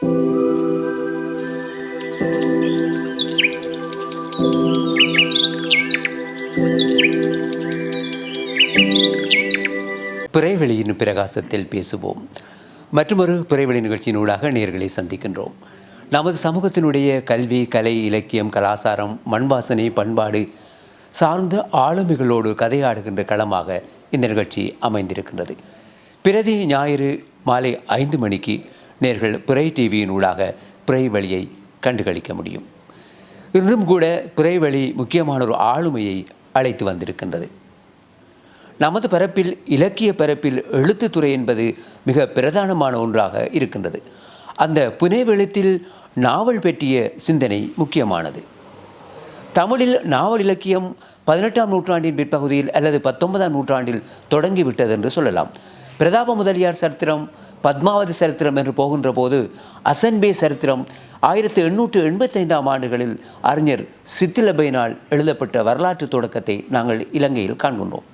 பிறைவெளியின் பிரகாசத்தில் பேசுவோம். மற்றொரு பிறைவெளி நிகழ்ச்சியினூடாக நேர்களை சந்திக்கின்றோம். நமது சமூகத்தினுடைய கல்வி கலை இலக்கியம் கலாசாரம் மண்வாசனை பண்பாடு சார்ந்த ஆளுமைகளோடு கதையாடுகின்ற களமாக இந்த நிகழ்ச்சி அமைந்திருக்கின்றது. பிரதி ஞாயிறு மாலை ஐந்து மணிக்கு நேர்கள் பிறை டிவியின் ஊடாக பிறை வழியை கண்டுகளிக்க முடியும். இன்றும் கூட பிறை வழி முக்கியமான ஒரு ஆளுமையை அழைத்து வந்திருக்கின்றது. நமது பரப்பில் இலக்கிய பரப்பில் எழுத்துத்துறை என்பது மிக பிரதானமான ஒன்றாக இருக்கின்றது. அந்த புனைவெழுத்தில் நாவல் பற்றிய சிந்தனை முக்கியமானது. தமிழில் நாவல் இலக்கியம் பதினெட்டாம் நூற்றாண்டின் பிற்பகுதியில் அல்லது பத்தொன்பதாம் நூற்றாண்டில் தொடங்கிவிட்டது என்று சொல்லலாம். பிரதாப முதலியார் சரித்திரம் பத்மாவதி சரித்திரம் என்று போகின்ற போது அசன்பே சரித்திரம் ஆயிரத்தி எண்ணூற்று எண்பத்தைந்தாம் ஆண்டுகளில் அறிஞர் சித்திலபையினால் எழுதப்பட்ட வரலாற்று தொடக்கத்தை நாங்கள் இலங்கையில் காண்கின்றோம்.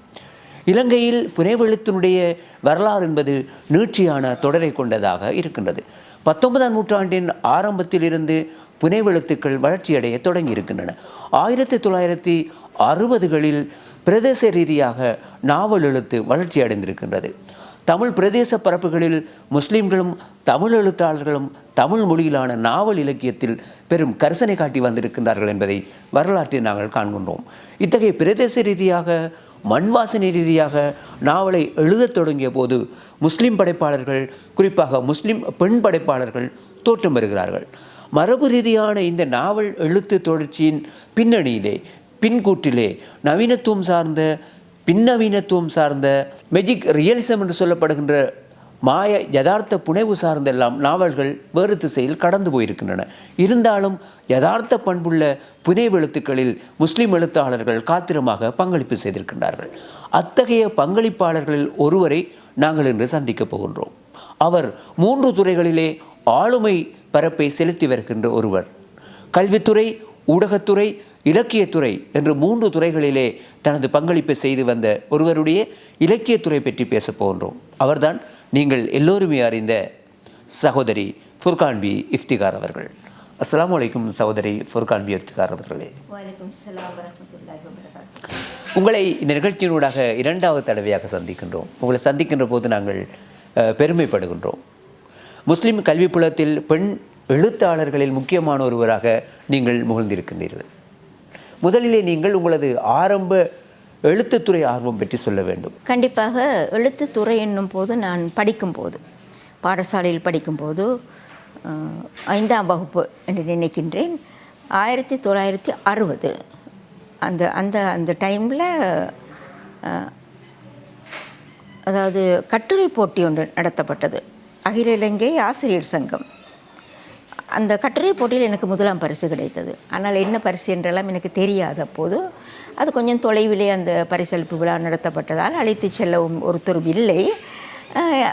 இலங்கையில் புனைவெழுத்தினுடைய வரலாறு என்பது நீட்சியான தொடரை கொண்டதாக இருக்கின்றது. பத்தொன்பதாம் நூற்றாண்டின் ஆரம்பத்தில் இருந்து புனைவெழுத்துக்கள் வளர்ச்சியடைய தொடங்கி இருக்கின்றன ஆயிரத்தி தொள்ளாயிரத்தி அறுபதுகளில் பிரதேச ரீதியாக நாவல் எழுத்து வளர்ச்சி அடைந்திருக்கின்றது தமிழ் பிரதேச பரப்புகளில் முஸ்லீம்களும் தமிழ் எழுத்தாளர்களும் தமிழ் மொழியிலான நாவல் இலக்கியத்தில் பெரும் கரிசனை காட்டி வந்திருக்கின்றார்கள் என்பதை வரலாற்றில் நாங்கள் காண்கின்றோம். இத்தகைய பிரதேச ரீதியாக மண் வாசனை ரீதியாக நாவலை எழுதத் தொடங்கிய போது முஸ்லீம் படைப்பாளர்கள் குறிப்பாக முஸ்லீம் பெண் படைப்பாளர்கள் தோற்றம் பெறுகிறார்கள். மரபு ரீதியான இந்த நாவல் எழுத்து தொடர்ச்சியின் பின்னணியிலே பின்கூட்டிலே நவீனத்துவம் சார்ந்த பின்னவீனத்துவம் சார்ந்த மெஜிக் ரியலிசம் என்று சொல்லப்படுகின்ற மாய யதார்த்த புனைவு சார்ந்தெல்லாம் நாவல்கள் வேறு திசையில் கடந்து போயிருக்கின்றன. இருந்தாலும் யதார்த்த பண்புள்ள புனைவு எழுத்துக்களில் முஸ்லீம் எழுத்தாளர்கள் காத்திரமாக பங்களிப்பு செய்திருக்கின்றார்கள். அத்தகைய பங்களிப்பாளர்களில் ஒருவரை நாங்கள் இன்று சந்திக்கப் போகின்றோம். அவர் மூன்று துறைகளிலே ஆளுமை பரப்பை செலுத்தி வருகின்ற ஒருவர். கல்வித்துறை ஊடகத்துறை இலக்கியத்துறை என்று மூன்று துறைகளிலே தனது பங்களிப்பை செய்து வந்த ஒருவருடைய இலக்கியத்துறை பற்றி பேசப் போகின்றோம். அவர்தான் நீங்கள் எல்லோருமே அறிந்த சகோதரி ஃபுர்கான் பி. இஃப்திகார் அவர்கள். அஸ்ஸலாமு அலைக்கும் சகோதரி ஃபுர்கான் பி. இஃப்திகார் அவர்களே. வலைக்கும் உங்களை இந்த நிகழ்ச்சியினூடாக இரண்டாவது தடவையாக சந்திக்கின்றோம். உங்களை சந்திக்கின்ற போது நாங்கள் பெருமைப்படுகின்றோம். முஸ்லிம் கல்வி புலத்தில் பெண் எழுத்தாளர்களில் முக்கியமான ஒருவராக நீங்கள் முகழ்ந்திருக்கின்றீர்கள். முதலிலே நீங்கள் உங்களது ஆரம்ப எழுத்துத்துறை ஆர்வம் பற்றி சொல்ல வேண்டும். கண்டிப்பாக எழுத்துத்துறை என்னும் போது நான் படிக்கும்போது பாடசாலையில் படிக்கும்போது ஐந்தாம் வகுப்பு என்று நினைக்கின்றேன். ஆயிரத்தி தொள்ளாயிரத்தி அறுபது. அந்த அந்த அந்த டைமில் அதாவது கட்டுரை போட்டி ஒன்று நடத்தப்பட்டது. அகில இலங்கை ஆசிரியர் சங்கம். அந்த கட்டுரை போட்டியில் எனக்கு முதலாம் பரிசு கிடைத்தது. ஆனால் என்ன பரிசு என்றெல்லாம் எனக்கு தெரியாத அப்போது. அது கொஞ்சம் தொலைவிலே அந்த பரிசளிப்பு விழா நடத்தப்பட்டதால் அழைத்து செல்லவும் ஒருத்தர் இல்லை.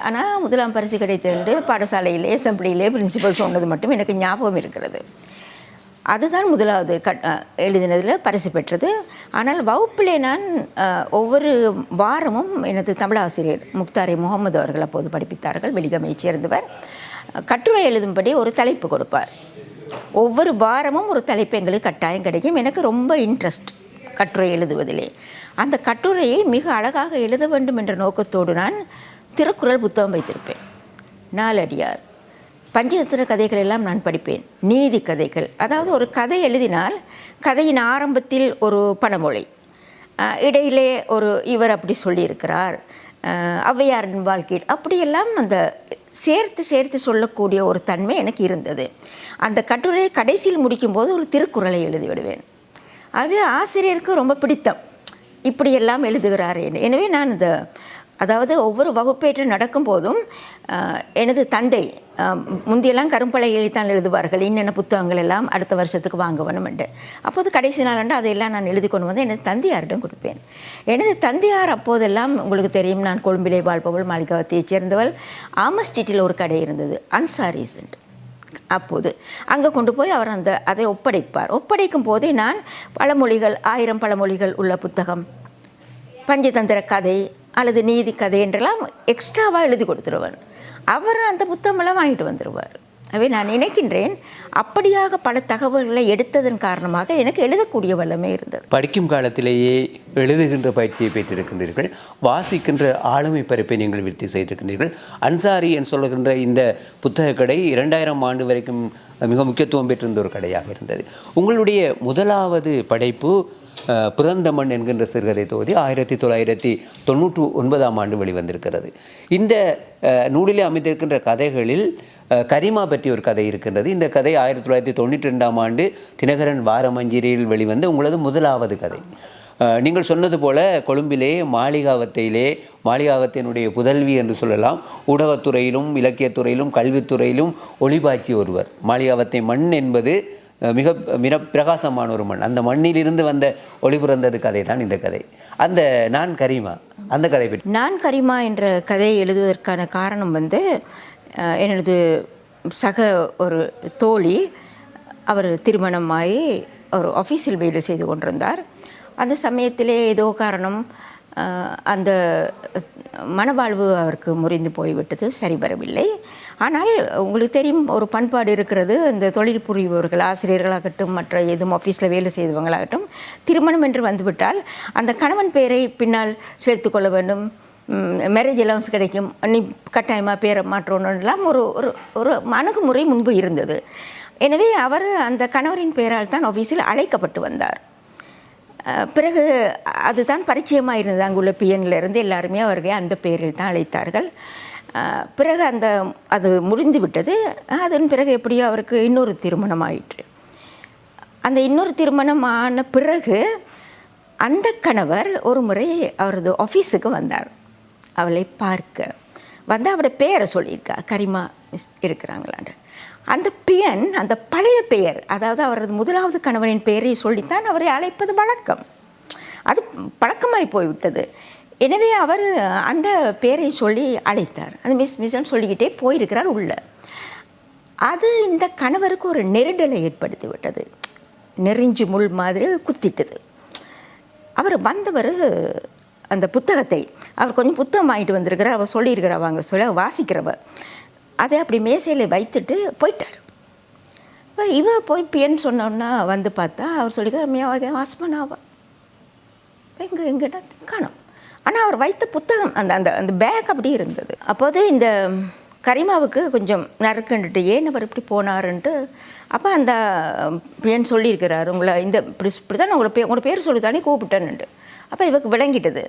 ஆனால் முதலாம் பரிசு கிடைத்தது என்று பாடசாலையிலே அசம்பிளியிலே பிரின்சிபல் சொன்னது மட்டும் எனக்கு ஞாபகம் இருக்கிறது. அதுதான் முதலாவது கட் எழுதினதில் பரிசு பெற்றது. ஆனால் வகுப்பிலே நான் ஒவ்வொரு வாரமும் எனது தமிழாசிரியர் முக்தாரை முகமது அவர்கள் அப்போது படிப்பித்தார்கள். வெளிகமையைச் சேர்ந்தவர் கட்டுரை எழுதும்படி ஒரு தலைப்பு கொடுப்பார். ஒவ்வொரு வாரமும் ஒரு தலைப்பு எங்களுக்கு கட்டாயம் கிடைக்கும். எனக்கு ரொம்ப இன்ட்ரெஸ்ட் கட்டுரை எழுதுவதிலே. அந்த கட்டுரையை மிக அழகாக எழுத வேண்டும் என்ற நோக்கத்தோடு நான் திருக்குறள் புத்தகம் வைத்திருப்பேன். நாலடியார். பஞ்சதந்திர கதைகள் எல்லாம் நான் படிப்பேன். நீதி கதைகள். அதாவது ஒரு கதை எழுதினால் கதையின் ஆரம்பத்தில் ஒரு பழமொழி. இடையிலே ஒரு இவர் அப்படி சொல்லியிருக்கிறார். ஔவையாரின் வாழ்க்கையில் அப்படியெல்லாம் அந்த சேர்த்து சேர்த்து சொல்லக்கூடிய ஒரு தன்மை எனக்கு இருந்தது. அந்த கட்டுரையை கடைசியில் முடிக்கும்போது ஒரு திருக்குறளை எழுதி விடுவேன் ஆகவே ஆசிரியருக்கு ரொம்ப பிடித்தம். இப்படியெல்லாம் எழுதுகிறார் எனவே நான் இந்த அதாவது ஒவ்வொரு வகுப்பேற்று நடக்கும்போதும் போதும் எனது தந்தை முந்தியெல்லாம் கரும்பலகையில் தான் எழுதுவார்கள் இன்னென்ன புத்தகங்கள் எல்லாம் அடுத்த வருஷத்துக்கு வாங்க வேணும் அப்போது கடைசி நாளாண்டு அதையெல்லாம் நான் எழுதி கொண்டு வந்து எனது தந்தையாரிடம் கொடுப்பேன். எனது தந்தையார் அப்போதெல்லாம் உங்களுக்கு தெரியும் நான் கொழும்பிலே வாழ்பவள் மாளிகாவத்தையைச் சேர்ந்தவள். ஆமஸ் ஸ்ட்ரீட்டில் ஒரு கடை இருந்தது அன்சாரிஸ் அப்போது அங்கே கொண்டு போய் அவர் அந்த அதை ஒப்படைப்பார். ஒப்படைக்கும் போதே நான் பழமொழிகள் ஆயிரம் பழமொழிகள் உள்ள புத்தகம் பஞ்சதந்திர கதை அல்லது நீதி கதை என்றெல்லாம் எக்ஸ்ட்ராவாக எழுதி கொடுத்துருவார். அவர் அந்த புத்தகமெல்லாம் வாங்கிட்டு வந்துடுவார் அவை நான் நினைக்கின்றேன் அப்படியாக பல தகவல்களை எடுத்ததன் காரணமாக எனக்கு எழுதக்கூடிய வல்லமை இருந்தது. படிக்கும் காலத்திலேயே எழுதுகின்ற பயிற்சியை பெற்றிருக்கின்றீர்கள். வாசிக்கின்ற ஆளுமை பரப்பை நீங்கள் விருத்தி செய்திருக்கின்றீர்கள். அன்சாரி என்று சொல்லுகின்ற இந்த புத்தக கடை இரண்டாயிரம் ஆண்டு வரைக்கும் மிக முக்கியத்துவம் பெற்றிருந்த ஒரு கடையாக இருந்தது. உங்களுடைய முதலாவது படைப்பு பிறந்த மண் என்கின்ற சிறுகதை தொகுதி ஆயிரத்தி தொள்ளாயிரத்தி தொண்ணூற்று ஒன்பதாம் ஆண்டு வெளிவந்திருக்கிறது. இந்த நூலிலே அமைந்திருக்கின்ற கதைகளில் கரிமா பற்றி ஒரு கதை இருக்கின்றது. இந்த கதை ஆயிரத்தி தொள்ளாயிரத்தி தொண்ணூற்றி ரெண்டாம் ஆண்டு தினகரன் வாரமஞ்சிரியில் வெளிவந்த உங்களது முதலாவது கதை. நீங்கள் சொன்னது போல கொழும்பிலே மாளிகாவத்தையிலே மாளிகாவத்தினுடைய புதல்வி என்று சொல்லலாம் ஊடகத்துறையிலும் இலக்கியத்துறையிலும் கல்வித்துறையிலும் ஒளிபாய்ச்சி ஒருவர். மாளிகாவத்தை மண் என்பது மிக மிக பிரகாசமான ஒரு மண். அந்த மண்ணிலிருந்து வந்த ஒளிபுரந்தது கதை தான் இந்த கதை. அந்த நான் கரிமா அந்த கதை பற்றி. நான் கரிமா என்ற கதையை எழுதுவதற்கான காரணம் வந்து எனது சக ஒரு தோழி அவர் திருமணமாகி ஒரு ஆஃபீஸில் வேலை செய்து கொண்டிருந்தார். அந்த சமயத்திலே ஏதோ காரணம் அந்த மனவாழ்வு அவருக்கு முறிந்து போய்விட்டது சரி வரவில்லை ஆனால் உங்களுக்கு தெரியும் ஒரு பண்பாடு இருக்கிறது. இந்த தொழில் புரிபவர்கள் ஆசிரியர்களாகட்டும் மற்ற எதுவும் ஆஃபீஸில் வேலை செய்தவங்களாகட்டும் திருமணம் என்று வந்துவிட்டால் அந்த கணவன் பெயரை பின்னால் சேர்த்து கொள்ள வேண்டும். மேரேஜ் அலவன்ஸ் கிடைக்கும். நீ கட்டாயமாக பேரை மாற்றணும்லாம் ஒரு ஒரு ஒரு அணுகுமுறை முன்பு இருந்தது. எனவே அவர் அந்த கணவரின் பெயரால் தான் ஆஃபீஸில் அழைக்கப்பட்டு வந்தார். பிறகு அதுதான் பரிச்சயமாக இருந்தது அங்குள்ள பிஎன்லருந்து எல்லாருமே அவர்கள் அந்த பெயரில் தான் அழைத்தார்கள். பிறகு அந்த அது முடிந்து விட்டது அதன் பிறகு எப்படியோ அவருக்கு இன்னொரு திருமணம் ஆயிற்று. அந்த இன்னொரு திருமணம் ஆன பிறகு அந்த கணவர் ஒரு முறை அவரது ஆஃபீஸுக்கு வந்தார். அவளை பார்க்க. வந்து அவரோட பேரை சொல்லியிருக்கா. கரிமா மிஸ் இருக்கிறாங்களான்னு அந்த பெயன் அந்த பழைய பெயர் அதாவது அவரது முதலாவது கணவனின் பெயரை சொல்லித்தான் அவரை அழைப்பது வழக்கம். அது பழக்கமாய் போய்விட்டது. எனவே அவர் அந்த பெயரை சொல்லி அழைத்தார். அது மிஸ் மிஸ்ன்னு சொல்லிக்கிட்டே போயிருக்கிறார் உள்ள. அது இந்த கணவருக்கு ஒரு நெருடலை ஏற்படுத்தி விட்டது நெறிஞ்சு முள் மாதிரி குத்திட்டது. அவர் வந்தவர் அந்த புத்தகத்தை அவர் கொஞ்சம் புத்தகம் வாங்கிட்டு வந்திருக்கிறார் அவர் சொல்லியிருக்கிறார் வாங்க சொல்ல வாசிக்கிறவர். அதை அப்படி மேசையில் வைத்துட்டு போயிட்டார். இப்போ இவ போய் பியன்னு சொன்னோன்னா வந்து பார்த்தா அவர் சொல்லிக்கிறார் வாஸ்மனாவா எங்கே எங்கிட்ட காணும். ஆனால் அவர் வைத்த புத்தகம் அந்த அந்த அந்த பேக் அப்படி இருந்தது. அப்போது இந்த கரிமாவுக்கு கொஞ்சம் நறுக்குன்ட்டு ஏன் அவர் இப்படி போனாருன்ட்டு? அப்போ அந்த பெண் சொல்லியிருக்கிறார் உங்களை இந்த இப்படி இப்படி தான் உங்களை பே உங்களோட பேர் சொல்லி தானே கூப்பிட்டேன்னுட்டு. அப்போ இவருக்கு விளங்கிட்டது.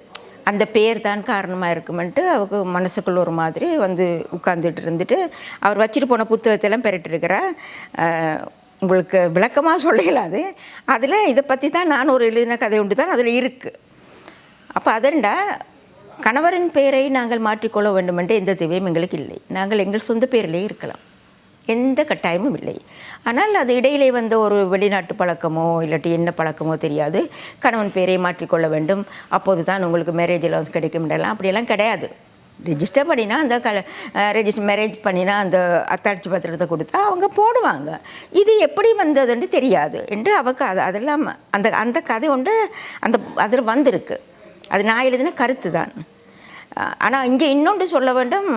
அந்த பேர் தான் காரணமாக இருக்குமென்ட்டு அவருக்கு மனசுக்குள்ள ஒரு மாதிரி வந்து உட்காந்துட்டு இருந்துட்டு அவர் வச்சுட்டு போன புத்தகத்தெல்லாம் பெறட்டிருக்கிறா உங்களுக்கு விளக்கமாக சொல்லலாது. அதில் இதை பற்றி தான் நான் ஒரு எழுதின கதை உண்டு தான் அதில் இருக்குது அப்போ அதண்டா கணவரின் பெயரை நாங்கள் மாற்றிக்கொள்ள வேண்டுமென்று எந்த தேவையும் எங்களுக்கு இல்லை. நாங்கள் எங்கள் சொந்த பேரிலே இருக்கலாம். எந்த கட்டாயமும் இல்லை. ஆனால் அது இடையிலே வந்த ஒரு வெளிநாட்டு பழக்கமோ இல்லாட்டி என்ன பழக்கமோ தெரியாது. கணவன் பேரை மாற்றிக்கொள்ள வேண்டும். அப்போது தான் உங்களுக்கு மேரேஜ் அலவுன்ஸ் கிடைக்கும் என்றெல்லாம். அப்படியெல்லாம் கிடையாது. ரிஜிஸ்டர் பண்ணினா அந்த க ரெஜிஸ்டர் மேரேஜ் பண்ணினா அந்த அத்தாட்சி பத்திரத்தை கொடுத்தா அவங்க போடுவாங்க. இது எப்படி வந்ததுன்னு தெரியாது. என்று அவக்கு அது அதெல்லாம் அந்த அந்த கதை உண்டு அந்த அதில் வந்திருக்கு. அது நான் எழுதின கருத்து தான். ஆனால் இங்கே இன்னொன்று சொல்ல வேண்டும்.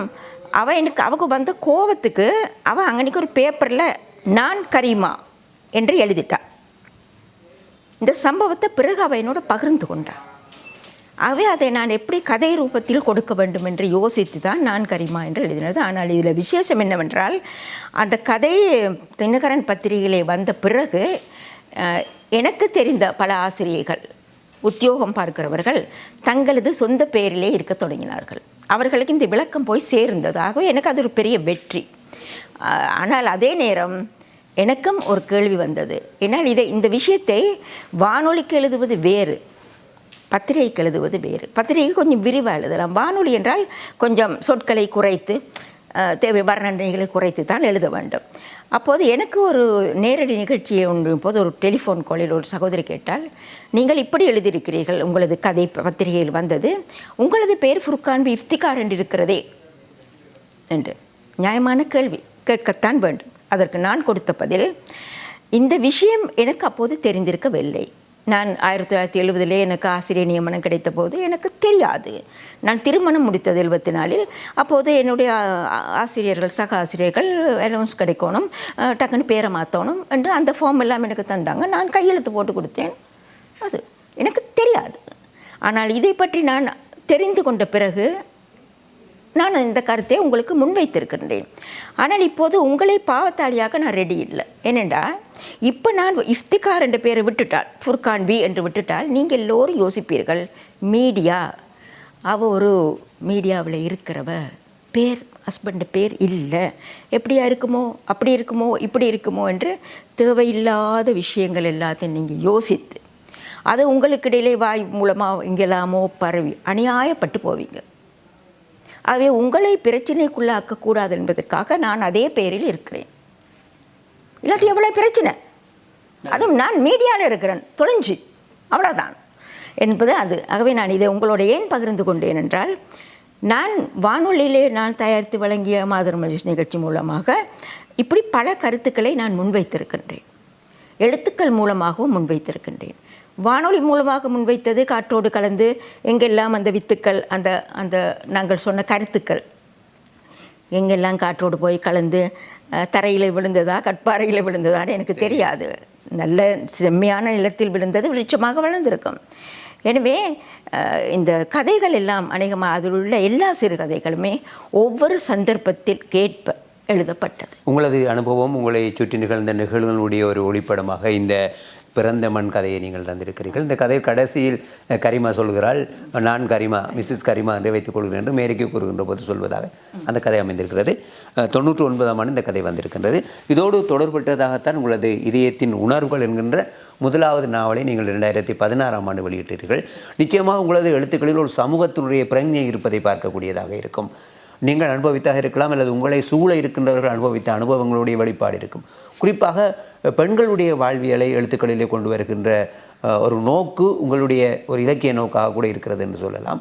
அவள் எனக்கு அவக்கு வந்த கோபத்துக்கு அவள் அங்கனைக்கு ஒரு பேப்பரில் நான் கரீமா என்று எழுதிட்டாள் இந்த சம்பவத்தை பிறகு அவள் என்னோட பகிர்ந்து கொண்டாள் அவை அதை நான் எப்படி கதை ரூபத்தில் கொடுக்க வேண்டும் என்று யோசித்து தான் நான் கரிமா என்று எழுதினது. ஆனால் இதில் விசேஷம் என்னவென்றால் அந்த கதை தினகரன் பத்திரிகையிலே வந்த பிறகு எனக்கு தெரிந்த பல ஆசிரியர்கள் உத்தியோகம் பார்க்கிறவர்கள் தங்களது சொந்த பெயரிலே இருக்க தொடங்கினார்கள். அவர்களுக்கு இந்த விளக்கம் போய் சேர்ந்ததாகவே எனக்கு அது ஒரு பெரிய வெற்றி. ஆனால் அதே நேரம் எனக்கும் ஒரு கேள்வி வந்தது. ஏன்னால் இதை இந்த விஷயத்தை வானொலிக்கு எழுதுவது வேறு பத்திரிகைக்கு எழுதுவது வேறு. பத்திரிகை கொஞ்சம் விரிவாக எழுதலாம். வானொலி என்றால் கொஞ்சம் சொற்களை குறைத்து தேவை வர்ணனைகளை குறைத்து தான் எழுத வேண்டும். அப்போது எனக்கு ஒரு நேரடி நிகழ்ச்சியை ஒன்றும் போது ஒரு டெலிஃபோன் காலில் ஒரு சகோதரி கேட்டால் நீங்கள் இப்படி எழுதியிருக்கிறீர்கள் உங்களது கதை பத்திரிகையில் வந்தது. உங்களது பெயர் ஃபுர்கான் இஃப்திகார் என்று இருக்கிறதே. என்று. நியாயமான கேள்வி. கேட்கத்தான் வேண்டும். அதற்கு நான் கொடுத்த பதில் இந்த விஷயம் எனக்கு அப்போது தெரிந்திருக்கவில்லை. நான் ஆயிரத்தி தொள்ளாயிரத்தி எழுபதிலே எனக்கு ஆசிரியர் நியமனம் கிடைத்த போது எனக்கு தெரியாது. நான் திருமணம் முடித்தது எழுபத்தி நாலில். அப்போது என்னுடைய ஆசிரியர்கள் சக ஆசிரியர்கள் அலவன்ஸ் கிடைக்கணும் டக்குன்னு பேரை மாற்றணும் என்று அந்த ஃபார்ம் எல்லாம் எனக்கு தந்தாங்க. நான் கையெழுத்து போட்டு கொடுத்தேன். அது எனக்கு தெரியாது. ஆனால் இதை பற்றி நான் தெரிந்து கொண்ட பிறகு நான் இந்த கருத்தை உங்களுக்கு முன்வைத்திருக்கின்றேன் ஆனால் இப்போது உங்களை பாவத்தாளியாக நான் ரெடி இல்லை. ஏனென்றா இப்போ நான் இஃப்திகார் என்ற பேரை விட்டுட்டால் ஃபுர்கான் பி என்று விட்டுட்டால் நீங்கள் எல்லோரும் யோசிப்பீர்கள் மீடியா. அவ ஒரு மீடியாவில் இருக்கிறவ பேர் ஹஸ்பண்ட் பேர் இல்லை. எப்படியா இருக்குமோ அப்படி இருக்குமோ இப்படி இருக்குமோ என்று தேவையில்லாத விஷயங்கள் எல்லாத்தையும் நீங்கள் யோசித்து அது உங்களுக்கு இடையிலே வாய் மூலமாக எங்கெல்லாமோ பரவி அநியாயப்பட்டு போவீங்க. ஆகவே உங்களை பிரச்சனைக்குள்ளாக்கக்கூடாது என்பதற்காக நான் அதே பெயரில் இருக்கிறேன். இல்லாட்டி எவ்வளோ பிரச்சனை? அதுவும் நான் மீடியாவில் இருக்கிறேன். தொலைஞ்சு. அவ்வளோதான் என்பது அது. ஆகவே நான் இதை உங்களோட ஏன் பகிர்ந்து கொண்டேன் என்றால் நான் வானொலியிலே நான் தயாரித்து வழங்கிய மாதர் மஜிஷ் நிகழ்ச்சி மூலமாக இப்படி பல கருத்துக்களை நான் முன்வைத்திருக்கின்றேன். எழுத்துக்கள் மூலமாகவும் முன்வைத்திருக்கின்றேன். வானொலி மூலமாக முன்வைத்தது காற்றோடு கலந்து எங்கெல்லாம் அந்த வித்துக்கள் அந்த அந்த நாங்கள் சொன்ன கருத்துக்கள். எங்கெல்லாம் காற்றோடு போய் கலந்து தரையில் விழுந்ததா கட்பாறையில் விழுந்ததான்னு எனக்கு தெரியாது. நல்ல செம்மையான நிலத்தில் விழுந்தது வெளிச்சமாக வளர்ந்திருக்கும். எனவே இந்த கதைகள் எல்லாம் அநேகமாக அதில் உள்ள எல்லா சிறுகதைகளுமே ஒவ்வொரு சந்தர்ப்பத்தில் கேட்ப எழுதப்பட்டது. உங்களது அனுபவம் உங்களை சுற்றி நிகழ்ந்த நிகழ்வுகளுடைய ஒரு ஒளிப்படமாக இந்த பிறந்த மண் கதையை நீங்கள் தந்திருக்கிறீர்கள். இந்த கதை கடைசியில் கரிமா சொல்கிறாள் நான் கரிமா மிஸ்ஸஸ் கரிமா என்று வைத்துக் கொள்கிறேன் என்று மேரிக்கு கூறுகின்ற போது சொல்வதாக அந்த கதை அமைந்திருக்கிறது. தொண்ணூற்றி ஒன்பதாம் ஆண்டு இந்த கதை வந்திருக்கின்றது. இதோடு தொடர்பற்றதாகத்தான் உங்களது இதயத்தின் உணர்வுகள் என்கின்ற முதலாவது நாவலை நீங்கள் ரெண்டாயிரத்தி பதினாறாம் ஆண்டு வெளியிட்டீர்கள். நிச்சயமாக உங்களது எழுத்துக்களில் ஒரு சமூகத்தினுடைய பிரಜ್ಞை இருப்பதை பார்க்கக்கூடியதாக இருக்கும். நீங்கள் அனுபவித்தாக இருக்கலாம் அல்லது உங்களை சூழ இருக்கின்றவர்கள் அனுபவித்த அனுபவங்களுடைய வெளிப்பாடு இருக்கும். குறிப்பாக பெண்களுடைய வாழ்வியலை எழுத்துக்களிலே கொண்டு வருகின்ற ஒரு நோக்கு உங்களுடைய ஒரு இலக்கிய நோக்காக கூட இருக்கிறது என்று சொல்லலாம்.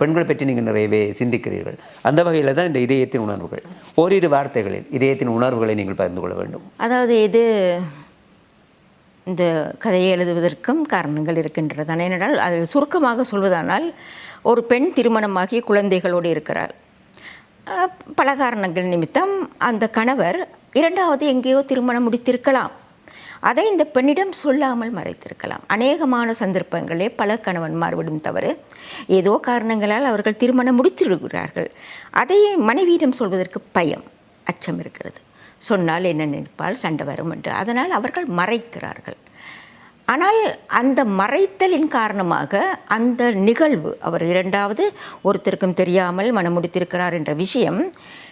பெண்கள் பற்றி நீங்கள் நிறையவே சிந்திக்கிறீர்கள். அந்த வகையில் தான் இந்த இதயத்தின் உணர்வுகள். ஓரிரு வார்த்தைகளில் இதயத்தின் உணர்வுகளை நீங்கள் பகிர்ந்து கொள்ள வேண்டும். அதாவது இது இந்த கதையை எழுதுவதற்கும் காரணங்கள் இருக்கின்றது ஏனென்றால் அது சுருக்கமாக சொல்வதானால் ஒரு பெண் திருமணமாகி குழந்தைகளோடு இருக்கிறார் பல காரணங்கள் நிமித்தம் அந்த கணவர் இரண்டாவது எங்கேயோ திருமணம் முடித்திருக்கலாம். அதை இந்த பெண்ணிடம் சொல்லாமல் மறைத்திருக்கலாம். அநேகமான சந்தர்ப்பங்களே பல கணவன்மார் விடும் தவறு. ஏதோ காரணங்களால் அவர்கள் திருமணம் முடித்திருக்கிறார்கள். அதையே மனைவியிடம் சொல்வதற்கு பயம் அச்சம் இருக்கிறது. சொன்னால் என்ன நினைப்பால் சண்டை வரும் என்று. அதனால் அவர்கள் மறைக்கிறார்கள். ஆனால் அந்த மறைத்தலின் காரணமாக அந்த நிகழ்வு அவர் இரண்டாவது ஒருத்தருக்கும் தெரியாமல் மனம் முடித்திருக்கிறார் என்ற விஷயம்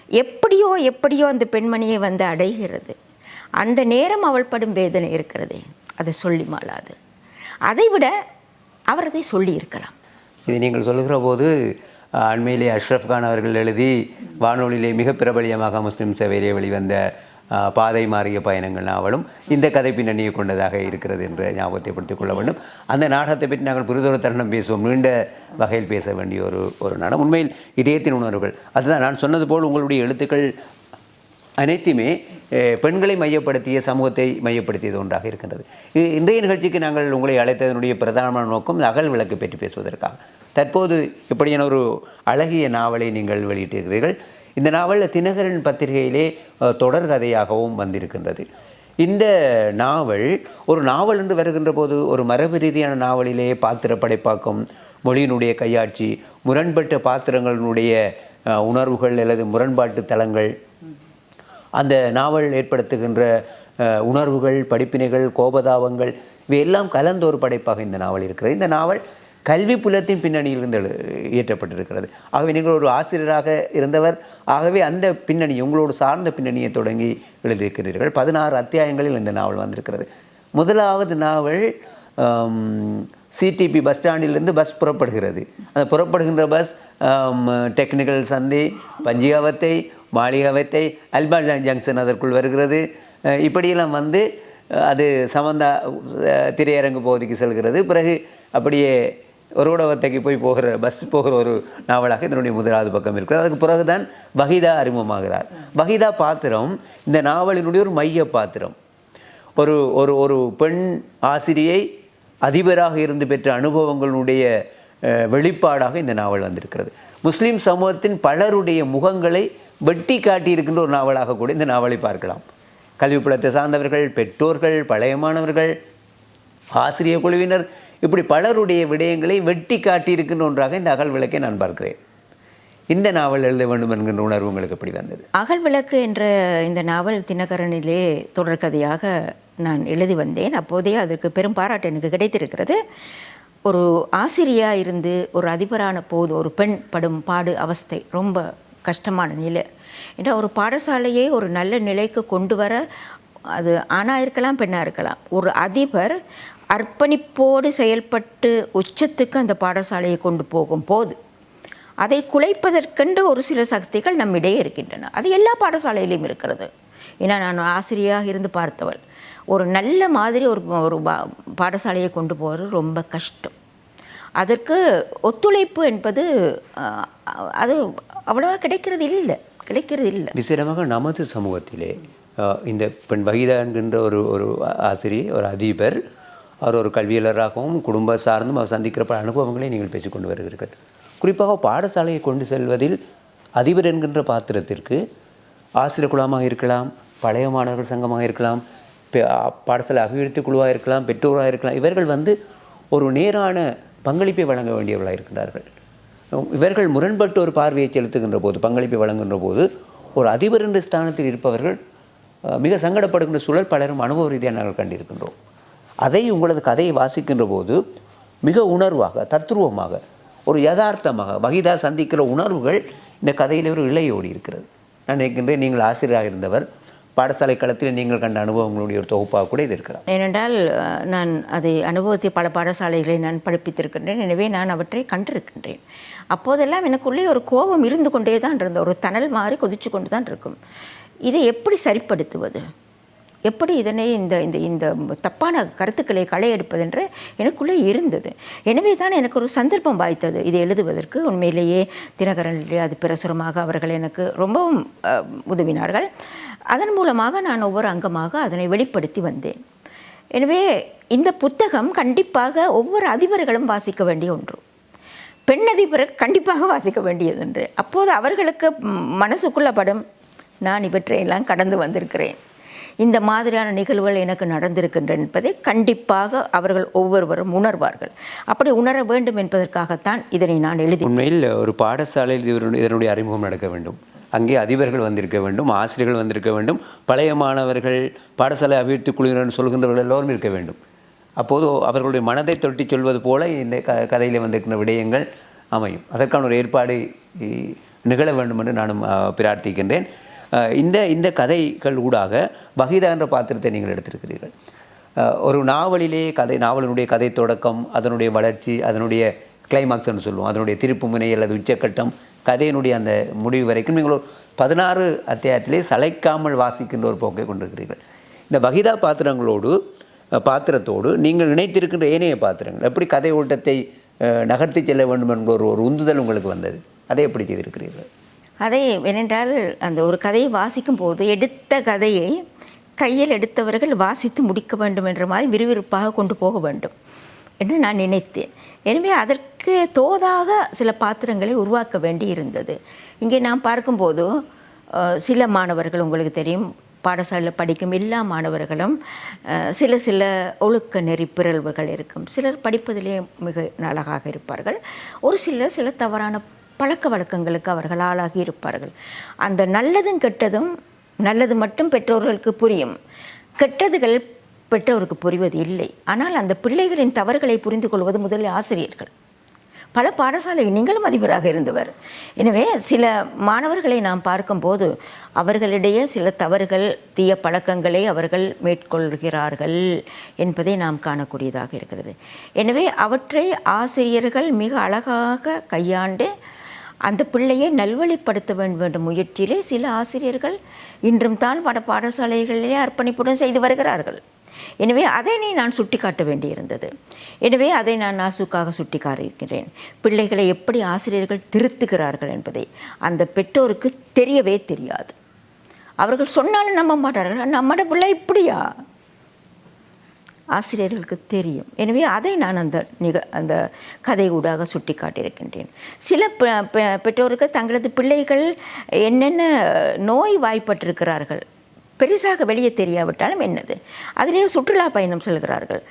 எப்படியோ எப்படியோ அந்த பெண்மணியை வந்து அடைகிறது. அந்த நேரம் அவள் படும் வேதனை இருக்கிறதே. அதை சொல்லி மாளாது. அதைவிட அவர் அதை சொல்லியிருக்கலாம் இது நீங்கள் சொல்லுகிற போது அண்மையிலே அஷ்ரஃப் கான் அவர்கள் எழுதி வானொலியிலே மிக பிரபலியமாக முஸ்லீம் சேவையிலே வெளிவந்த பாதை மாறிய பயணங்கள் நாவலும் இந்த கதை பின்னணியை கொண்டதாக இருக்கிறது என்று ஞாபகத்தைப்படுத்திக் கொள்ள வேண்டும். அந்த நாடகத்தை பற்றி நாங்கள் புரிதொரு தருணம் பேசுவோம். நீண்ட வகையில் பேச வேண்டிய ஒரு ஒரு நாடகம். உண்மையில் இதயத்தின் உணர்வுகள். அதுதான் நான் சொன்னது போல் உங்களுடைய எழுத்துக்கள் அனைத்துமே பெண்களை மையப்படுத்திய சமூகத்தை மையப்படுத்தியது ஒன்றாக இருக்கின்றது. இது இன்றைய நிகழ்ச்சிக்கு நாங்கள் உங்களை அழைத்ததனுடைய பிரதானமான நோக்கம் அகல் விளக்கு பற்றி பேசுவதற்காக. தற்போது இப்படியான ஒரு அழகிய நாவலை நீங்கள் வெளியிட்டிருக்கிறீர்கள். இந்த நாவல் தினகரன் பத்திரிகையிலே தொடர் கதையாகவும் வந்திருக்கின்றது. இந்த நாவல் ஒரு நாவல் என்று வருகின்ற போது ஒரு மரபு ரீதியான நாவலிலே பாத்திர படைப்பாக்கம் மொழியினுடைய கையாட்சி முரண்பட்ட பாத்திரங்களினுடைய உணர்வுகள் அல்லது முரண்பாட்டு தளங்கள் அந்த நாவல் ஏற்படுத்துகின்ற உணர்வுகள் படிப்பினைகள் கோபதாபங்கள் இவையெல்லாம் கலந்த ஒரு படைப்பாக இந்த நாவல் இருக்கிறது. இந்த நாவல் கல்வி புலத்தின் பின்னணியில் இருந்து இயற்றப்பட்டிருக்கிறது. ஆகவே நீங்கள் ஒரு ஆசிரியராக இருந்தவர் ஆகவே அந்த பின்னணி உங்களோடு சார்ந்த பின்னணியை தொடங்கி எழுதியிருக்கிறீர்கள். பதினாறு அத்தியாயங்களில் இந்த நாவல் வந்திருக்கிறது. முதலாவது நாவல் சிடிபி பஸ் ஸ்டாண்டிலிருந்து பஸ் புறப்படுகிறது. அந்த புறப்படுகின்ற பஸ் டெக்னிக்கல் சந்தி பஞ்சிகாவத்தை மாளிகாவத்தை அல்பால் ஜங்ஷன் அதற்குள் வருகிறது. இப்படியெல்லாம் வந்து அது சமந்தா திரையரங்கு பகுதிக்கு செல்கிறது. பிறகு அப்படியே ஒரு ஊடகத்தைக்கு போய் போகிற பஸ் போகிற ஒரு நாவலாக இதனுடைய முதலாவது பக்கம் இருக்கிறது. அதுக்கு பிறகுதான் பகிதா அறிமுகமாகிறார். பகிதா பாத்திரம் இந்த நாவலினுடைய ஒரு மைய பாத்திரம். ஒரு ஒரு ஒரு பெண் ஆசிரியை அதிபராக இருந்து பெற்ற அனுபவங்களுடைய வெளிப்பாடாக இந்த நாவல் வந்திருக்கிறது. முஸ்லீம் சமூகத்தின் பலருடைய முகங்களை வெட்டி காட்டியிருக்கின்ற ஒரு நாவலாக கூட இந்த நாவலை பார்க்கலாம். கல்வி புலத்தை சார்ந்தவர்கள் பெற்றோர்கள் பழைய மாணவர்கள் ஆசிரிய குழுவினர் இப்படி பலருடைய விடயங்களை வெட்டி காட்டியிருக்கின்ற ஒன்றாக இந்த அகல் விளக்கை நான் பார்க்கிறேன். இந்த நாவல் எழுத வேண்டும் என்கின்ற உணர்வு உங்களுக்கு எப்படி வந்தது? அகல் விளக்கு என்ற இந்த நாவல் தினகரனிலே தொடர்கதையாக நான் எழுதி வந்தேன். அப்போதே அதற்கு பெரும் பாராட்டு எனக்கு கிடைத்திருக்கிறது. ஒரு ஆசிரியாக இருந்து ஒரு அதிபரான போது ஒரு பெண் படும் பாடு அவஸ்தை ரொம்ப கஷ்டமான நிலை. என்றால் ஒரு பாடசாலையை ஒரு நல்ல நிலைக்கு கொண்டு வர அது ஆணாக இருக்கலாம் பெண்ணாக இருக்கலாம். ஒரு அதிபர் அர்ப்பணிப்போடு செயல்பட்டு உச்சத்துக்கு அந்த பாடசாலையை கொண்டு போகும் போது அதை குலைப்பதற்கென்று ஒரு சில சக்திகள் நம்மிடையே இருக்கின்றன. அது எல்லா பாடசாலையிலையும் இருக்கிறது. ஏன்னா நான் ஆசிரியராக இருந்து பார்த்தவள். ஒரு நல்ல மாதிரி ஒரு ஒரு பாடசாலையை கொண்டு போகிறது ரொம்ப கஷ்டம். அதற்கு ஒத்துழைப்பு என்பது அது அவ்வளோவா கிடைக்கிறது இல்லை. கிடைக்கிறது இல்லை. விசேடமாக நமது சமூகத்திலே இந்த பெண் வகிதா என்கின்ற ஒரு ஒரு ஆசிரியர் ஒரு அதிபர் அவர் ஒரு கல்வியாளராகவும் குடும்ப சார்ந்தும் அவர் சந்திக்கிற பல அனுபவங்களை நீங்கள் பேசிக்கொண்டு வருகிறீர்கள். குறிப்பாக பாடசாலையை கொண்டு செல்வதில் அதிபர் என்கின்ற பாத்திரத்திற்கு ஆசிரியர் குழாமாக இருக்கலாம் பழைய மாணவர்கள் சங்கமாக இருக்கலாம் பாடசாலை அபிவிருத்தி குழுவாக இருக்கலாம் பெற்றோராக இருக்கலாம் இவர்கள் வந்து ஒரு நேரான பங்களிப்பை வழங்க வேண்டியவர்களாக இருக்கின்றார்கள் இவர்கள் முரண்பட்டு ஒரு பார்வையை செலுத்துகின்ற போது பங்களிப்பை வழங்குகின்ற போது ஒரு அதிபர் என்ற ஸ்தானத்தில் இருப்பவர்கள் மிக சங்கடப்படுகின்ற சூழல் பலரும் அனுபவ ரீதியாக நாங்கள் கண்டிருக்கின்றோம். அதை உங்களது கதையை வாசிக்கின்ற போது மிக உணர்வாக தத்ரூபமாக ஒரு யதார்த்தமாக வகிதா சந்திக்கிற உணர்வுகள் இந்த கதையில் ஒரு இழையோடி இருக்கிறது. நான் நினைக்கின்றேன் நீங்கள் ஆசிரியராக இருந்தவர் பாடசாலை களத்தில் நீங்கள் கண்ட அனுபவங்களுடைய ஒரு தொகுப்பாக கூட இது இருக்கலாம். ஏனென்றால் நான் அதை அனுபவத்தை பல பாடசாலைகளை நான் படிப்பித்திருக்கின்றேன். எனவே நான் அவற்றை கண்டிருக்கின்றேன். அப்போதெல்லாம் எனக்குள்ளே ஒரு கோபம் இருந்து கொண்டே தான் இருந்த ஒரு தணல் மாறி கொதிச்சு கொண்டு தான் இருக்கும். இதை எப்படி சரிப்படுத்துவது? எப்படி இதனை இந்த இந்த இந்த தப்பான கருத்துக்களை களை எடுப்பதென்று எனக்குள்ளே இருந்தது. எனவே தான் எனக்கு ஒரு சந்தர்ப்பம் வாய்த்தது இதை எழுதுவதற்கு. உண்மையிலேயே தினகரன் அது பிரசுரமாக அவர்கள் எனக்கு ரொம்பவும் உதவினார்கள். அதன் மூலமாக நான் ஒவ்வொரு அங்கமாக அதனை வெளிப்படுத்தி வந்தேன். எனவே இந்த புத்தகம் கண்டிப்பாக ஒவ்வொரு அதிபர்களும் வாசிக்க வேண்டிய ஒன்று. பெண் அதிபர் கண்டிப்பாக வாசிக்க வேண்டியது என்று. அப்போது அவர்களுக்கு மனசுக்குள்ளப்படும் நான் இவற்றையெல்லாம் கடந்து வந்திருக்கிறேன். இந்த மாதிரியான நிகழ்வுகள் எனக்கு நடந்திருக்கின்றன என்பதை கண்டிப்பாக அவர்கள் ஒவ்வொருவரும் உணர்வார்கள். அப்படி உணர வேண்டும் என்பதற்காகத்தான் இதனை நான் எழுதி உண்மையில் ஒரு பாடசாலையில் இதனுடைய அறிமுகம் நடக்க வேண்டும். அங்கே அதிபர்கள் வந்திருக்க வேண்டும் ஆசிரியர்கள் வந்திருக்க வேண்டும் பழைய மாணவர்கள் பாடசாலை அபிவிருத்தி குழுவினர் சொல்கின்றவர்கள் எல்லோரும் இருக்க வேண்டும். அப்போது அவர்களுடைய மனதை தொட்டி சொல்வது போல இந்த க கதையில் வந்திருக்கிற விடயங்கள் அமையும். அதற்கான ஒரு ஏற்பாடு நிகழ வேண்டும் என்று நானும் பிரார்த்திக்கின்றேன். இந்த இந்த கதைகள் ஊடாக வகிதா என்ற பாத்திரத்தை நீங்கள் எடுத்திருக்கிறீர்கள். ஒரு நாவலிலே கதை நாவலினுடைய கதை தொடக்கம் அதனுடைய வளர்ச்சி அதனுடைய கிளைமாக்ஸ்னு சொல்லுவோம். அதனுடைய திருப்பு முனை அல்லது உச்சக்கட்டம் கதையினுடைய அந்த முடிவு வரைக்கும் நீங்கள் ஒரு பதினாறு அத்தியாயத்திலே சளைக்காமல் வாசிக்கின்ற ஒரு போக்கை கொண்டிருக்கிறீர்கள். இந்த பகிதா பாத்திரங்களோடு பாத்திரத்தோடு நீங்கள் இணைத்திருக்கின்ற ஏனைய பாத்திரங்கள் எப்படி கதை ஓட்டத்தை நகர்த்தி செல்ல வேண்டும் என்ற ஒரு ஒரு உந்துதல் உங்களுக்கு வந்தது? அதை எப்படி செய்திருக்கிறீர்கள்? அதை ஏனென்றால் அந்த ஒரு கதையை வாசிக்கும் போது எடுத்த கதையை கையில் எடுத்தவர்கள் வாசித்து முடிக்க வேண்டும் என்ற மாதிரி விறுவிறுப்பாக கொண்டு போக வேண்டும் என்று நான் நினைத்தேன். எனவே அதற்கு தோதாக சில பாத்திரங்களை உருவாக்க வேண்டி இருந்தது இங்கே நாம் பார்க்கும்போது சில மாணவர்கள் உங்களுக்கு தெரியும் பாடசாலையில் படிக்கும் எல்லா மாணவர்களும் சில சில ஒழுக்க நெறி பிறழ்வுகள் இருக்கும். சிலர் படிப்பதிலே மிக அழகாக இருப்பார்கள். ஒரு சிலர் சில தவறான பழக்க வழக்கங்களுக்கு அவர்கள் ஆளாகி இருப்பார்கள். அந்த நல்லதும் கெட்டதும் நல்லது மட்டும் பெற்றோர்களுக்கு புரியும். கெட்டதுகள் பெற்றோருக்கு புரிவது இல்லை. ஆனால் அந்த பிள்ளைகளின் தவறுகளை புரிந்து கொள்வது முதலில் ஆசிரியர்கள். பல பாடசாலை நீங்களும் அதிபராக இருந்தவர். எனவே சில மாணவர்களை நாம் பார்க்கும்போது அவர்களிடையே சில தவறுகள் தீய பழக்கங்களை அவர்கள் மேற்கொள்கிறார்கள் என்பதை நாம் காணக்கூடியதாக இருக்கிறது. எனவே அவற்றை ஆசிரியர்கள் மிக அழகாக கையாண்டு அந்த பிள்ளையை நல்வழிப்படுத்த வேண்டும் என்ற முயற்சியிலே சில ஆசிரியர்கள் இன்றும் தான் பட பாடசாலைகளிலே அர்ப்பணிப்புடன் செய்து வருகிறார்கள். எனவே அதனை நான் சுட்டிக்காட்ட வேண்டியிருந்தது. எனவே அதை நான் நாசுக்காக சுட்டிக்காட்டிருக்கிறேன் பிள்ளைகளை எப்படி ஆசிரியர்கள் திருத்துகிறார்கள் என்பதை அந்த பெற்றோருக்கு தெரியவே தெரியாது. அவர்கள் சொன்னாலும் நம்ப மாட்டார்கள். நம்மட பிள்ளை இப்படியா? ஆசிரியர்களுக்கு தெரியும். எனவே அதை நான் அந்த நிக அந்த கதை ஊடாக சுட்டி காட்டியிருக்கின்றேன் சில பெ- பெற்றோருக்கு தங்களது பிள்ளைகள் என்னென்ன நோய் வாய்ப்பட்டிருக்கிறார்கள் பெரிசாக வெளியே தெரியாவிட்டாலும் என்னது? அதிலேயே சுற்றுலா பயணம் செல்கிறார்கள்.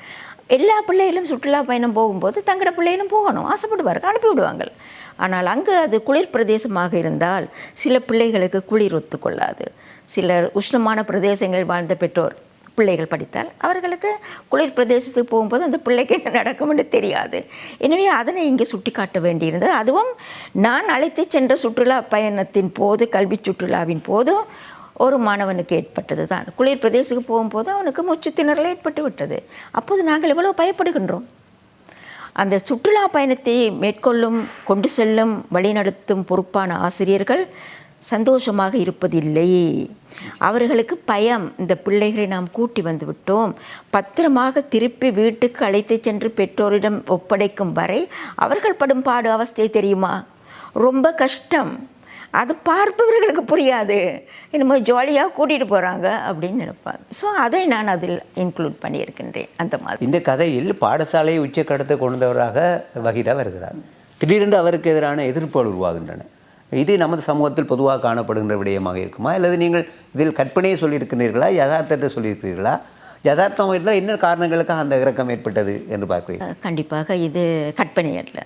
எல்லா பிள்ளைகளும் சுற்றுலா பயணம் போகும்போது தங்களோட பிள்ளைகளும் போகணும் ஆசைப்படுவார்கள் அனுப்பிவிடுவாங்க ஆனால் அங்கு அது குளிர் பிரதேசமாக இருந்தால் சில பிள்ளைகளுக்கு குளிர் ஒத்துக்கொள்ளாது. சிலர் உஷ்ணமான பிரதேசங்களில் வாழ்ந்த பெற்றோர் பிள்ளைகள் படித்தால் அவர்களுக்கு குளிர் பிரதேசத்துக்கு போகும்போது அந்த பிள்ளைக்கு என்ன நடக்கும்னு தெரியாது. எனவே அதனை இங்கே சுட்டிக்காட்ட வேண்டியிருந்தது. அதுவும் நான் அழைத்து சென்ற சுற்றுலா பயணத்தின் போது கல்வி சுற்றுலாவின் போது ஒரு மாணவனுக்கு ஏற்பட்டது தான். குளிர் பிரதேசத்துக்கு போகும்போது அவனுக்கு மூச்சு திணறல் ஏற்பட்டு விட்டது. அப்போது நாங்கள் எவ்வளோ பயப்படுகின்றோம். அந்த சுற்றுலா பயணத்தை மேற்கொள்ளும் கொண்டு செல்லும் வழிநடத்தும் பொறுப்பான ஆசிரியர்கள் சந்தோஷமாக இருப்பதில்லை. அவர்களுக்கு பயம். இந்த பிள்ளைகளை நாம் கூட்டி வந்து விட்டோம். பத்திரமாக திருப்பி வீட்டுக்கு அழைத்து சென்று பெற்றோரிடம் ஒப்படைக்கும் வரை அவர்கள் படும் பாடு அவஸ்தை தெரியுமா? ரொம்ப கஷ்டம். அது பார்ப்பவர்களுக்கு புரியாது. என்னமோ ஜாலியாக கூட்டிகிட்டு போகிறாங்க அப்படின்னு நினைப்பாங்க. ஸோ அதை நான் அதில் இன்க்ளூட் பண்ணியிருக்கின்றேன். அந்த மாதிரி. இந்த கதையில் பாடசாலையை உச்சக்கடத்தை கொண்டவராக வகிதா வருகிறார். திடீரென்று அவருக்கு எதிரான எதிர்ப்புகள் உருவாகின்றன. இது நமது சமூகத்தில் பொதுவாக காணப்படுகின்ற விடயமாக இருக்குமா? அல்லது நீங்கள் இதில் கற்பனையை சொல்லியிருக்கிறீர்களா? யதார்த்தத்தை சொல்லியிருக்கிறீர்களா? யதார்த்தம் இருந்தால் என்ன காரணங்களுக்காக அந்த இறக்கம் ஏற்பட்டது என்று பார்க்கிறீர்கள்? கண்டிப்பாக இது கற்பனை அல்ல.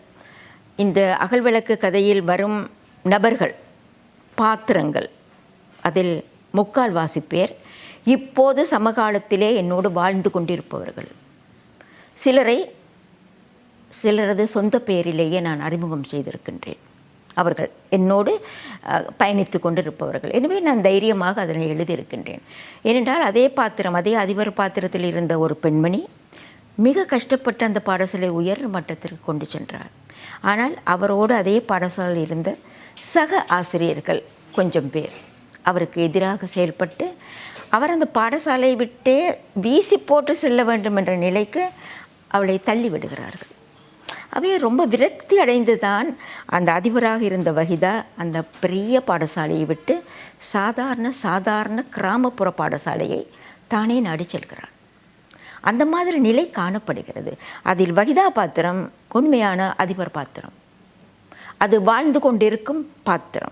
இந்த அகழ்விளக்கு கதையில் வரும் நபர்கள் பாத்திரங்கள் அதில் முக்கால்வாசி பேர் இப்போது சமகாலத்திலே என்னோடு வாழ்ந்து கொண்டிருப்பவர்கள். சிலரை சிலரது சொந்த பெயரிலேயே நான் அறிமுகம் செய்திருக்கின்றேன். அவர்கள் என்னோடு பயணித்து கொண்டிருப்பவர்கள். எனவே நான் தைரியமாக அதனை எழுதியிருக்கின்றேன். ஏனென்றால் அதே பாத்திரம் அதே அதிபர் பாத்திரத்தில் இருந்த ஒரு பெண்மணி மிக கஷ்டப்பட்டு அந்த பாடசாலை உயர் மட்டத்திற்கு கொண்டு சென்றார். ஆனால் அவரோடு அதே பாடசாலையில் இருந்த சக ஆசிரியர்கள் கொஞ்சம் பேர் அவருக்கு எதிராக செயல்பட்டு அவர் அந்த பாடசாலையை விட்டே வீசி போட்டு செல்ல வேண்டும் என்ற நிலைக்கு அவளை தள்ளி விடுகிறார்கள். அவையே ரொம்ப விரக்தி அடைந்து தான் அந்த அதிபராக இருந்த வகிதா அந்த பெரிய பாடசாலையை விட்டு சாதாரண சாதாரண கிராமப்புற பாடசாலையை தானே நாடி செல்கிறார். அந்த மாதிரி நிலை காணப்படுகிறது. அதில் வகிதா பாத்திரம் உண்மையான அதிபர் பாத்திரம். அது வாழ்ந்து கொண்டிருக்கும் பாத்திரம்.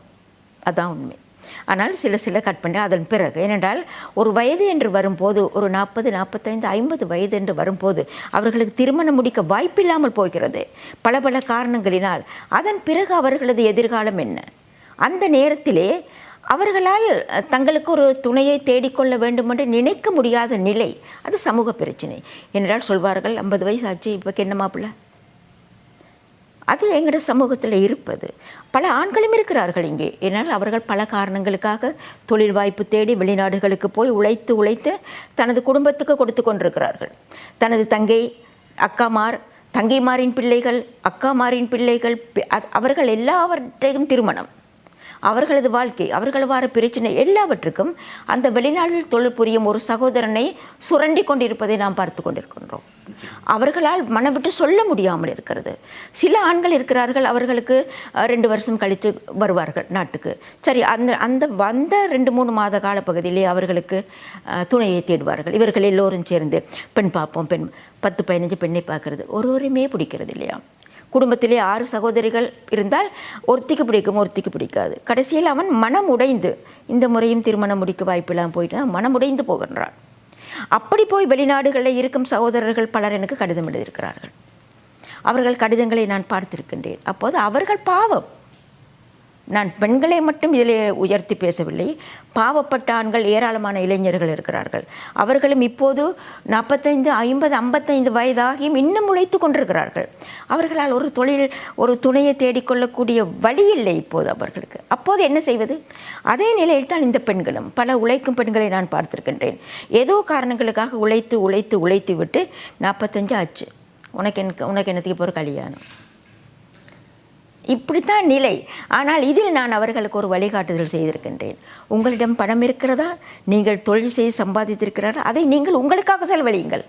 அதான் உண்மை. ஆனால் சில சில கட் பண்ணி அதன் பிறகு. ஏனென்றால் ஒரு வயது என்று வரும்போது ஒரு நாற்பது நாற்பத்தைந்து ஐம்பது வயது என்று வரும்போது அவர்களுக்கு திருமணம் முடிக்க வாய்ப்பில்லாமல் போகிறது. பல பல காரணங்களினால் அதன் பிறகு அவர்களது எதிர்காலம் என்ன? அந்த நேரத்திலே அவர்களால் தங்களுக்கு ஒரு துணையை தேடிக்கொள்ள வேண்டும் என்று நினைக்க முடியாத நிலை. அது சமூக பிரச்சனை. என்றால் சொல்வார்கள் ஐம்பது வயசு ஆச்சு இப்போ என்ன மாப்பிள்ள? அது எங்களோட சமூகத்தில் இருப்பது. பல ஆண்களும் இருக்கிறார்கள் இங்கே. ஏன்னால் அவர்கள் பல காரணங்களுக்காக தொழில் வாய்ப்பு தேடி வெளிநாடுகளுக்கு போய் உழைத்து உழைத்து தனது குடும்பத்துக்கு கொடுத்து கொண்டிருக்கிறார்கள். தனது தங்கை அக்காமார் தங்கைமாரின் பிள்ளைகள் அக்காமாரின் பிள்ளைகள் அவர்கள் எல்லாவற்றையும் திருமணம். அவர்களது வாழ்க்கை அவர்கள் வார பிரச்சனை எல்லாவற்றுக்கும் அந்த வெளிநாட்டில் தொழில் புரியும் ஒரு சகோதரனை சுரண்டி கொண்டிருப்பதை நாம் பார்த்து கொண்டிருக்கின்றோம். அவர்களால் மனம் விட்டு சொல்ல முடியாமல் இருக்கிறது. சில ஆண்கள் இருக்கிறார்கள் அவர்களுக்கு ரெண்டு வருஷம் கழித்து வருவார்கள் நாட்டுக்கு. சரி அந்த அந்த வந்த ரெண்டு மூணு மாத கால பகுதியிலே அவர்களுக்கு துணையை தேடுவார்கள். இவர்கள் எல்லோரும் சேர்ந்து பெண் பார்ப்போம் பெண் பத்து பதினஞ்சு பெண்ணை பார்க்கறது. ஒருவருமே பிடிக்கிறது இல்லையா? குடும்பத்திலே ஆறு சகோதரிகள் இருந்தால் ஒருத்திக்கு பிடிக்கும் ஒருத்திக்கு பிடிக்காது. கடைசியில் அவன் மனம் உடைந்து இந்த முறையும் திருமணம் முடிக்க வாய்ப்பில்லாமல் போயிட்டு மனம் உடைந்து போகின்றான். அப்படி போய் வெளிநாடுகளில் இருக்கும் சகோதரர்கள் பலர் எனக்கு கடிதம் எழுதியிருக்கிறார்கள். அவர்கள் கடிதங்களை நான் பார்த்திருக்கின்றேன். அப்போது அவர்கள் பாவம். நான் பெண்களை மட்டும் இதிலே உயர்த்தி பேசவில்லை. பாவப்பட்ட ஆண்கள் ஏராளமான இளைஞர்கள் இருக்கிறார்கள். அவர்களும் இப்போது நாற்பத்தைந்து ஐம்பது ஐம்பத்தைந்து வயதாகியும் இன்னும் உழைத்து கொண்டிருக்கிறார்கள். அவர்களால் ஒரு தொழில் ஒரு துணையை தேடிக்கொள்ளக்கூடிய வழி இல்லை இப்போது அவர்களுக்கு. அப்போது என்ன செய்வது? அதே நிலையில் தான் இந்த பெண்களும் பல உழைக்கும் பெண்களை நான் பார்த்திருக்கின்றேன். ஏதோ காரணங்களுக்காக உழைத்து உழைத்து உழைத்து விட்டு நாற்பத்தஞ்சு ஆச்சு. உனக்கு எனக்கு உனக்கு என்னத்துக்கு இப்போ ஒரு கல்யாணம்? இப்படித்தான் நிலை. ஆனால் இதில் நான் அவர்களுக்கு ஒரு வழிகாட்டுதல் செய்திருக்கின்றேன். உங்களிடம் பணம் இருக்கிறதா? நீங்கள் தொழில் செய்து சம்பாதித்திருக்கிறார்? அதை நீங்கள் உங்களுக்காக செலவழியுங்கள்.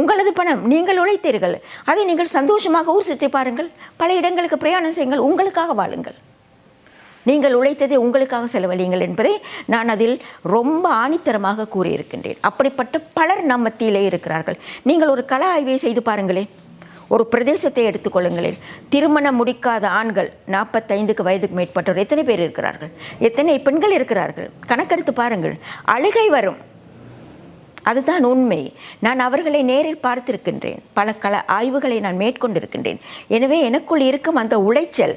உங்களது பணம் நீங்கள் உழைத்தீர்கள். அதை நீங்கள் சந்தோஷமாக ஊர் சுற்றி பாருங்கள். பல இடங்களுக்கு பிரயாணம் செய்யுங்கள். உங்களுக்காக வாழுங்கள். நீங்கள் உழைத்ததை உங்களுக்காக செலவழியுங்கள் என்பதை நான் அதில் ரொம்ப ஆணித்தரமாக கூறியிருக்கின்றேன். அப்படிப்பட்ட பலர் நம் மத்தியிலே இருக்கிறார்கள். நீங்கள் ஒரு கல ஆய்வை செய்து பாருங்களேன். ஒரு பிரதேசத்தை எடுத்துக்கொள்ளுங்களேன். திருமணம் முடிக்காத ஆண்கள் நாற்பத்தைந்துக்கு வயதுக்கு மேற்பட்டோர் எத்தனை பேர் இருக்கிறார்கள்? எத்தனை பெண்கள் இருக்கிறார்கள்? கணக்கெடுத்து பாருங்கள். அழுகை வரும். அதுதான் உண்மை. நான் அவர்களை நேரில் பார்த்திருக்கின்றேன். பல கல ஆய்வுகளை நான் மேற்கொண்டிருக்கின்றேன். எனவே எனக்குள் இருக்கும் அந்த உளைச்சல்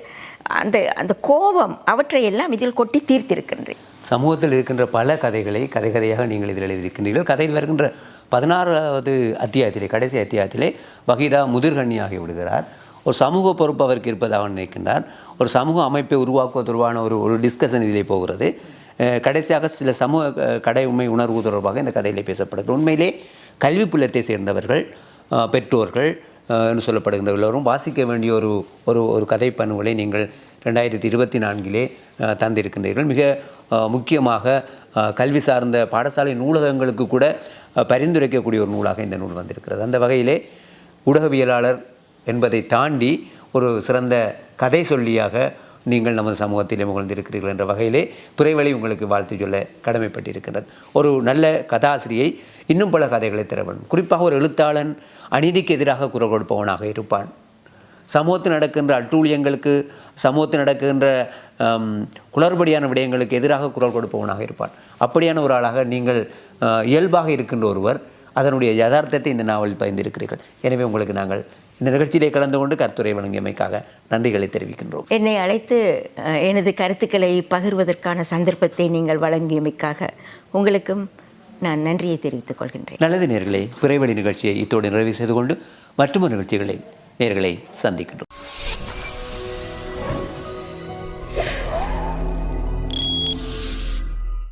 அந்த அந்த கோபம் அவற்றை எல்லாம் இதில் கொட்டி தீர்த்திருக்கின்றேன். சமூகத்தில் இருக்கின்ற பல கதைகளை கதை கதையாக நீங்கள் இதில் எழுதியிருக்கின்றீர்கள். கதையில் வருகின்ற பதினாறாவது அத்தியாயத்திலே கடைசி அத்தியாயத்திலே வகிதா முதிர்கண்ணியாகி விடுகிறார். ஒரு சமூக பொறுப்பு அவருக்கு இருப்பதாக நினைக்கின்றார். ஒரு சமூக அமைப்பை உருவாக்குவதற்கான ஒரு ஒரு டிஸ்கஷன் இதிலே போகிறது. கடைசியாக சில சமூக கடை உண்மை உணர்வு தொடர்பாக இந்த கதையிலே பேசப்படுகிறது. உண்மையிலே கல்வி புலத்தை சேர்ந்தவர்கள் பெற்றோர்கள் என்று சொல்லப்படுகின்ற எல்லோரும் வாசிக்க வேண்டிய ஒரு ஒரு ஒரு கதை பண்புகளை நீங்கள் ரெண்டாயிரத்தி இருபத்தி நான்கிலே தந்திருக்கின்றீர்கள். மிக முக்கியமாக கல்வி சார்ந்த பாடசாலை நூலகங்களுக்கு கூட பரிந்துரைக்கக்கூடிய ஒரு நூலாக இந்த நூல் வந்திருக்கிறது. அந்த வகையிலே ஊடகவியலாளர் என்பதை தாண்டி ஒரு சிறந்த கதை சொல்லியாக நீங்கள் நமது சமூகத்திலே முகழ்ந்திருக்கிறீர்கள் என்ற வகையிலே பிறைவழி உங்களுக்கு வாழ்த்து சொல்ல கடமைப்பட்டிருக்கிறது. ஒரு நல்ல கதாசிரியை இன்னும் பல கதைகளை தர வேண்டும். குறிப்பாக ஒரு எழுத்தாளன் அநீதிக்கு எதிராக குரல் கொடுப்பவனாக இருப்பான். சமூகத்தில் நடக்கின்ற அட்டூழியங்களுக்கு சமூகத்தில் நடக்கின்ற குளறுபடியான விடயங்களுக்கு எதிராக குரல் கொடுப்பவனாக இருப்பான். அப்படியான ஒரு ஆளாக நீங்கள் இயல்பாக இருக்கின்ற ஒருவர் அதனுடைய யதார்த்தத்தை இந்த நாவலில் பயந்திருக்கிறீர்கள் எனவே உங்களுக்கு நாங்கள் இந்த நிகழ்ச்சியிலே கலந்து கொண்டு கருத்துரை வழங்கியமைக்காக நன்றிகளை தெரிவிக்கின்றோம். என்னை அழைத்து எனது கருத்துக்களை பகிர்வதற்கான சந்தர்ப்பத்தை நீங்கள் வழங்கியமைக்காக உங்களுக்கும் நான் நன்றியை தெரிவித்துக் கொள்கின்றேன். நல்லது நேர்களே பிறைவழி நிகழ்ச்சியை இத்தோடு நிறைவு செய்து கொண்டு மற்றொரு நிகழ்ச்சிகளை நேர்களை சந்திக்கிறோம்